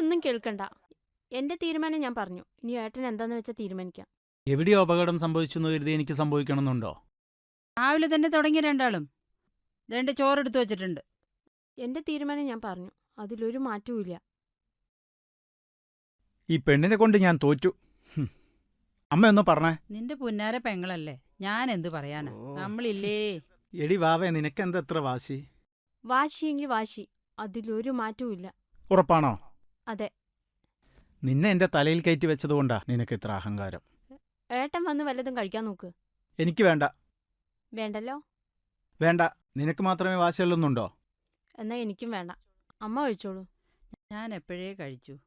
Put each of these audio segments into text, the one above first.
എനിക്കൊന്നും കേൾക്കണ്ട. എന്റെ തീരുമാനം ഞാൻ പറഞ്ഞു. ഇനി ഏട്ടൻ എന്താന്ന് വെച്ചാൽ തീരുമാനിക്കാം. എവിടെയോ അപകടം സംഭവിച്ചു എന്ന് കരുതി എനിക്ക് സംഭവിക്കണമെന്നുണ്ടോ? രാവിലെ തന്നെ തുടങ്ങി രണ്ടാളും. രണ്ട് ചോറെടുത്ത് വെച്ചിട്ടുണ്ട്. എന്റെ തീരുമാനം ഞാൻ പറഞ്ഞു. അതിലൊരു മാറ്റവും ഇല്ല ഈ പെണ്ണിനെ കൊണ്ട് ഞാൻ തോറ്റു. ഹും. അമ്മ ഒന്ന് പറഞ്ഞേ. നിന്റെ പുന്നാര പെങ്ങളല്ലേ? ഞാൻ എന്ത് പറയാനാ? നമ്മളില്ലേ? എടി വാവേ നിനക്കെന്താ എത്ര വാശി? വാശിയെങ്കിൽ വാശി. അതിലൊരു മാറ്റവും ഇല്ല ഉറപ്പാണോ? അതെ. നിന്നെ എന്റെ തലയിൽ കയറ്റി വെച്ചതുകൊണ്ടാ നിനക്ക് ഇത്ര അഹങ്കാരം. ഏട്ടൻ വന്ന് വല്ലതും കഴിക്കാൻ നോക്ക്. എനിക്ക് വേണ്ട. വേണ്ടല്ലോ? വേണ്ട. നിനക്ക് മാത്രമേ വാശിയുള്ളൊന്നുണ്ടോ? എന്നാ എനിക്കും വേണ്ട. അമ്മ കഴിച്ചോളൂ. ഞാൻ എപ്പോഴേ കഴിച്ചു.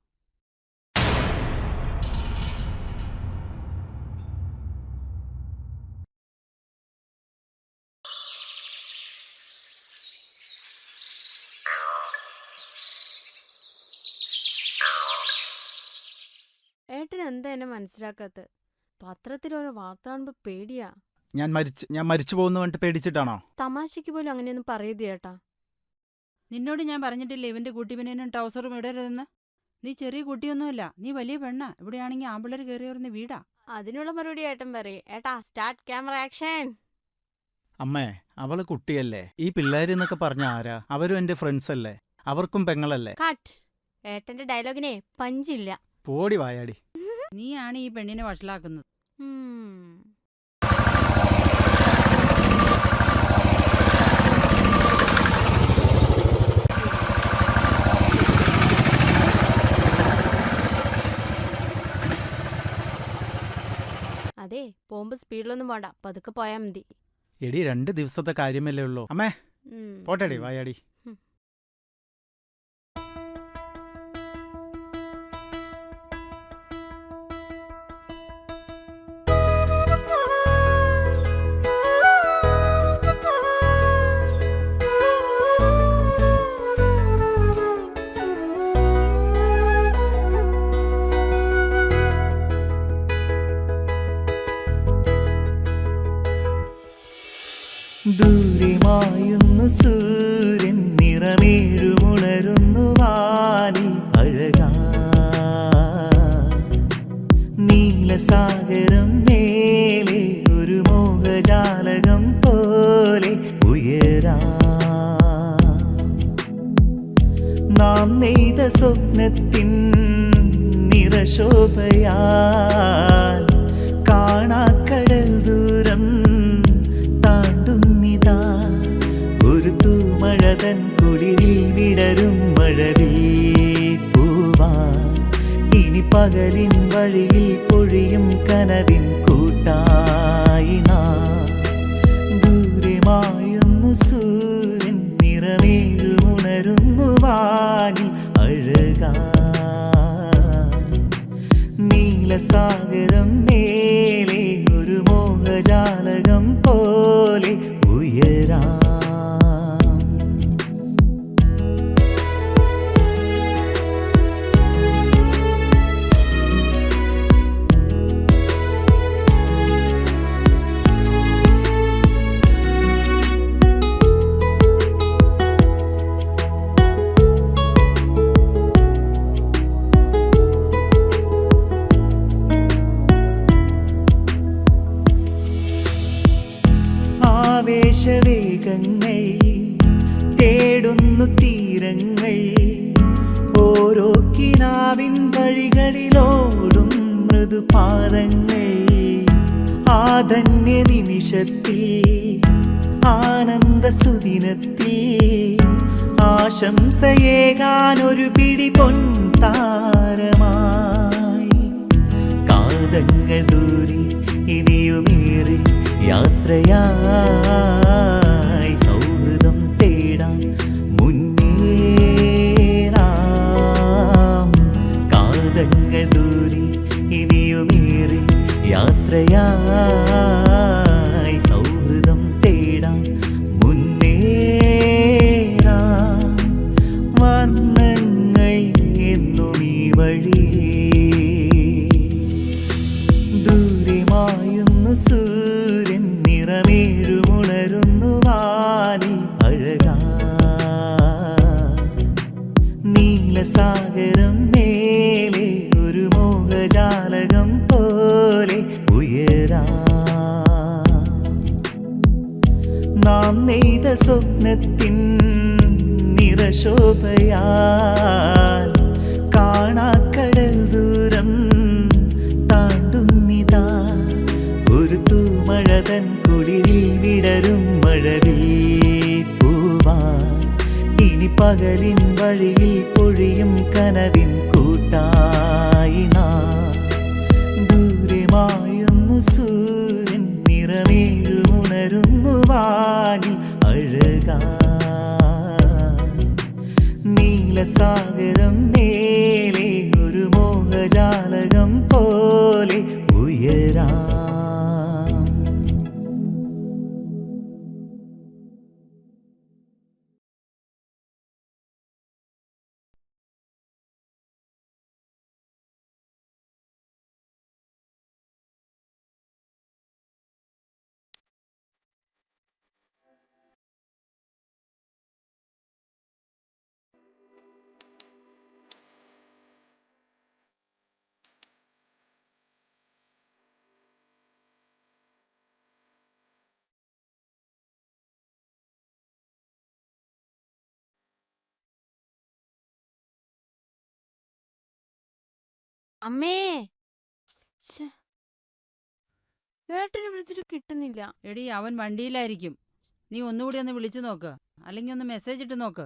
ഏട്ടൻ എന്താ എന്നെ മനസ്സിലാക്കാത്ത? പത്രത്തിലൊരു വാർത്ത കാണുമ്പോ പേടിയാ. ഞാൻ മരിച്ചു ഞാൻ മരിച്ചു പോകുന്നു പറഞ്ഞിട്ട് പേടിച്ചിട്ടാണോ? തമാശയ്ക്ക് പോലും അങ്ങനെയൊന്നും പറയരുത് ചേട്ടാ നിന്നോട് ഞാൻ പറഞ്ഞിട്ടില്ല ഇവന്റെ കുട്ടിപിനും ടൗസറും ഇടരുതെന്ന് നീ ചെറിയ കുട്ടിയൊന്നുമല്ല നീ വലിയ പെണ്ണാ. ഇവിടെയാണെങ്കിൽ ആമ്പിള്ളേർ കയറി വരുന്ന വീടാ. അതിനുള്ള മറുപടി ഏട്ടൻ പറയും. ഏട്ടാ സ്റ്റാർട്ട് ക്യാമറ ആക്ഷൻ അമ്മേ അവൾ കുട്ടിയല്ലേ? ഈ പിള്ളേരെന്നൊക്കെ പറഞ്ഞ ആരാ? അവരും എന്റെ ഫ്രണ്ട്സ് അല്ലേ? അവർക്കും പെങ്ങളല്ലേ? കട്ട് ഏട്ടന്റെ ഡയലോഗിനെ പഞ്ചില്ല. പോടി വായാടി. നീയാണ് ഈ പെണ്ണിനെ വഷളാക്കുന്നത്. അതെ പോകുമ്പോ സ്പീഡിലൊന്നും പോണ്ട. പതുക്കെ പോയാ മതി. എടി രണ്ട് ദിവസത്തെ കാര്യമല്ലേ ഉള്ളൂ. അമ്മേ പോട്ടെടി വായാടി. ദൂരമായുന്നു സൂര്യൻ നിറമേഴുമുണരുന്നു വാനിൽ അഴകാ. നീലസാഗരം മേലെ ഒരു മോഹജാലകം പോലെ ഉയരാ. നാം നെയ്ത സ്വപ്നത്തിൻ നിറശോഭയാൽ കാണാക്കടൽ തൂമഴതൻ കുളിരിൽ വിടരും മഴവിൽ. പൂവാ ഇനി പകലിൻ വഴിയിൽ പൊഴിയും കനവിൻ കൂട്ടായി ദൂരമായൊന്നു സൂര്യൻ നിറമേഴുമുണരുന്നു വാനിൽ അഴകാ നീലസാഗരം കിനാവിൻ വഴികളിലോടും മൃദുപാദങ്ങൾ ആധന്യ നിമിഷത്തിൽ ആനന്ദ സുദിനത്തിൽ ആശംസയേകാൻ ഒരു പിടി പൊൻതാരമായി. കാതങ്ങൾ ദൂരി ഇനിയുമേറി യാത്രയായി സാഗരം മേലെ ഒരു മോഹജാലകം പോലെ ഉയരാ. നാം നെയ്ത സ്വപ്നത്തിൻ നിറശോഭയാൽ കാണാക്കടൽ ദൂരം താണ്ടുന്നിതാ. ഒരു തൂമഴതൻ കുളിരിൽ വിടരും മഴവിൽ. പകലിൻ വഴിയിൽ പൊഴിയും കനവിൻ കൂട്ടായി ദൂരമായൊന്നു സൂര്യൻ നിറമേഴുണരുന്നു വാനിൽ അഴുക. നീലസാഗരം മേലെ ഒരു മോഹജാലകം പോലെ ഉയരാ. അമ്മേ. ഏട്ടനെ വിളിച്ചിട്ട് കിട്ടുന്നില്ല. എടി അവൻ വണ്ടിയിലായിരിക്കും. നീ ഒന്നുകൂടി ഒന്ന് വിളിച്ചു നോക്ക്. അല്ലെങ്കിൽ ഒന്ന് മെസ്സേജ് ഇട്ട് നോക്ക്.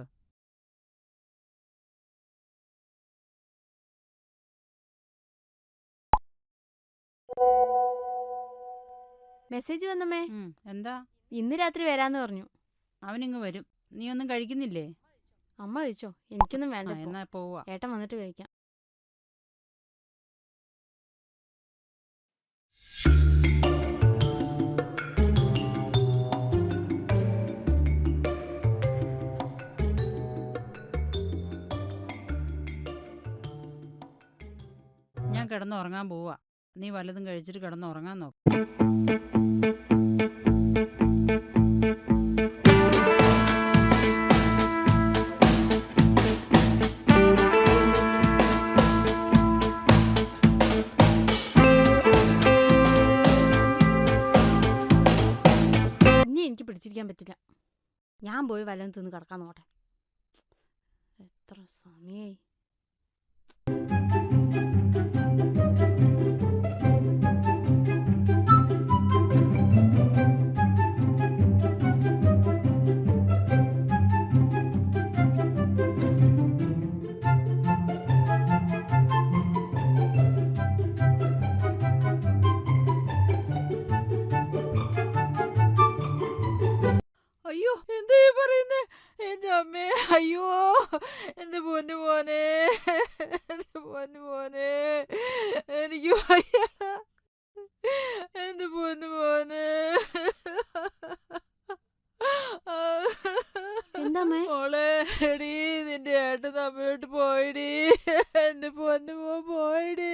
മെസ്സേജ് വന്നമ്മേ. ഉം, എന്താ? ഇന്ന് രാത്രി വരാന്ന് പറഞ്ഞു. അവനിങ്ങ് വരും. നീ ഒന്നും കഴിക്കുന്നില്ലേ? അമ്മ കഴിച്ചോ? എനിക്കൊന്നും ആ വേണ്ട ഇപ്പൊ. എന്നാ പോവാ. ഏട്ടൻ വന്നിട്ട് കഴിക്കാം. ഞാൻ കിടന്നുറങ്ങാൻ പോവാ. നീ വലതും കഴിച്ചിട്ട് കിടന്നുറങ്ങാൻ നോക്ക്. ഞാൻ പോയി വല്ലതും തിന്ന് കിടക്കാൻ നോക്കട്ടെ. എത്ര സമയായി. നിന്റെ ഏട്ടൻ അമ്മയോട്ട് പോയിടി എന്റെ പൊന്നു മോ പോയിടി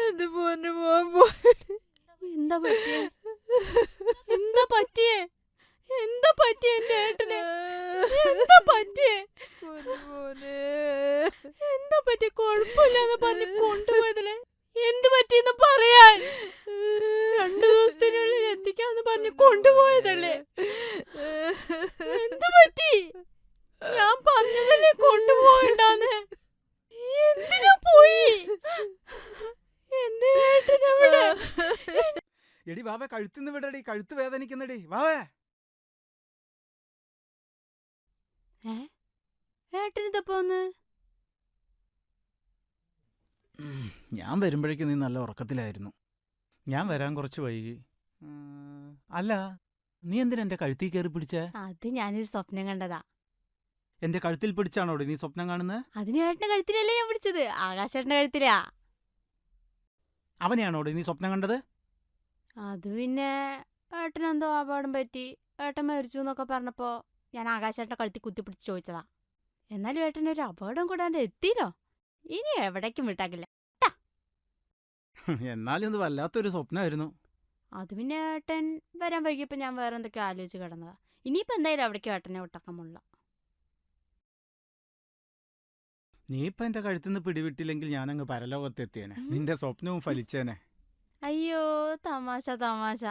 എന്റെ പൊന്നു മോൻ പോയിടി എന്താ പറ്റിയേ എന്താ പറ്റിയേ എന്താ പറ്റിയേ എന്റെ ഏട്ടന് എന്താ പറ്റിയേ പൊന്നുമോനെ. എന്താ പറ്റിയ കുഴപ്പമില്ലാന്ന് പറഞ്ഞ് കൊണ്ടുപോയതല്ലേ എന്ത് പറ്റിയെന്ന് പറയാൻ രണ്ടു ദിവസത്തിനുള്ളിൽ എത്തിക്കാന്ന് പറഞ്ഞ് കൊണ്ടുപോയതല്ലേ എന്ത് പറ്റി ഞാൻ പറഞ്ഞതല്ലേ കൊണ്ടുപോകണ്ടാന്ന് എന്തിനാ പോയി എന്റെ ഏട്ടനെവിടെ എടി വാവേ കഴുത്തിന്ന് വിടടി കഴുത്ത് വേദനിക്കുന്നടി. വാവേ. ഞാൻ വരുമ്പോഴേക്കും നീ നല്ല ഉറക്കത്തിലായിരുന്നു. ഞാൻ വരാൻ കുറച്ച് വൈകി. അല്ല നീ എന്തിനാ എന്റെ കഴുത്തിൽ കയറി പിടിച്ച? അത് ഞാനൊരു സ്വപ്നം കണ്ടതാ. എന്റെ കഴുത്തിൽ പിടിച്ചാണോ നീ സ്വപ്നം കാണുന്നത് അതിന് ഏട്ടന്റെ കഴുത്തിലല്ലേ ഞാൻ പിടിച്ചത്. ആകാശേട്ടന്റെ കഴുത്തിലാ. അവനെയാണോ നീ സ്വപ്നം കണ്ടത്? അത് പിന്നെ ഏട്ടനെന്തോ അപകടം പറ്റി. ഏട്ടൻ മരിച്ചു എന്നൊക്കെ പറഞ്ഞപ്പോൾ ഞാൻ ആകാശേട്ടനെ കഴുത്തി കുത്തിപ്പിടിച്ച് ചോദിച്ചതാ. എന്നാലും ഏട്ടൻ ഒരു അപകടം കൂടാണ്ട് എത്തിയില്ലോ? ഇനി എവിടേക്കും വിട്ടാക്കില്ല എന്നാലും ഇത് വല്ലാത്തൊരു സ്വപ്നമായിരുന്നു അത് പിന്നെ ഏട്ടൻ വരാൻ വൈകിയപ്പോൾ ഞാൻ വേറെ എന്തൊക്കെ ആലോചിച്ച് കിടന്നതാ. ഇനിയിപ്പോൾ എന്തായാലും അവിടേക്ക് ഏട്ടനെ വിട്ടാക്കാൻ മുള്ള നീ ഇപ്പൊ എന്റെ കഴുത്തുനിന്ന് പിടിവിട്ടില്ലെങ്കിൽ ഞാനങ്ങ് പരലോകത്തെത്തിയേനെ. നിന്റെ സ്വപ്നവും ഫലിച്ചേനെ. അയ്യോ തമാശ തമാശ.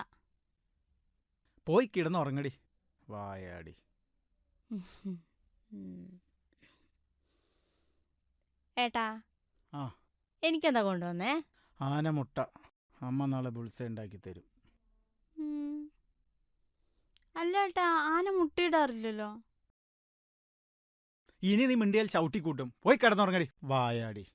പോയി കിടന്നുറങ്ങടി. വായാടി. ഏട്ടാ ആ. എനിക്കെന്താ കൊണ്ടുവന്നേ? ആനമുട്ട. അമ്മ നാളെ ബുൾസ ഉണ്ടാക്കി തരും. അല്ല ഏട്ടാ ആന മുട്ടയിടാറില്ലല്ലോ ഇനി നീ മിണ്ടിയാൽ ചവിട്ടിക്കൂട്ടും. പോയി കിടന്നുറങ്ങടി. വായാടി.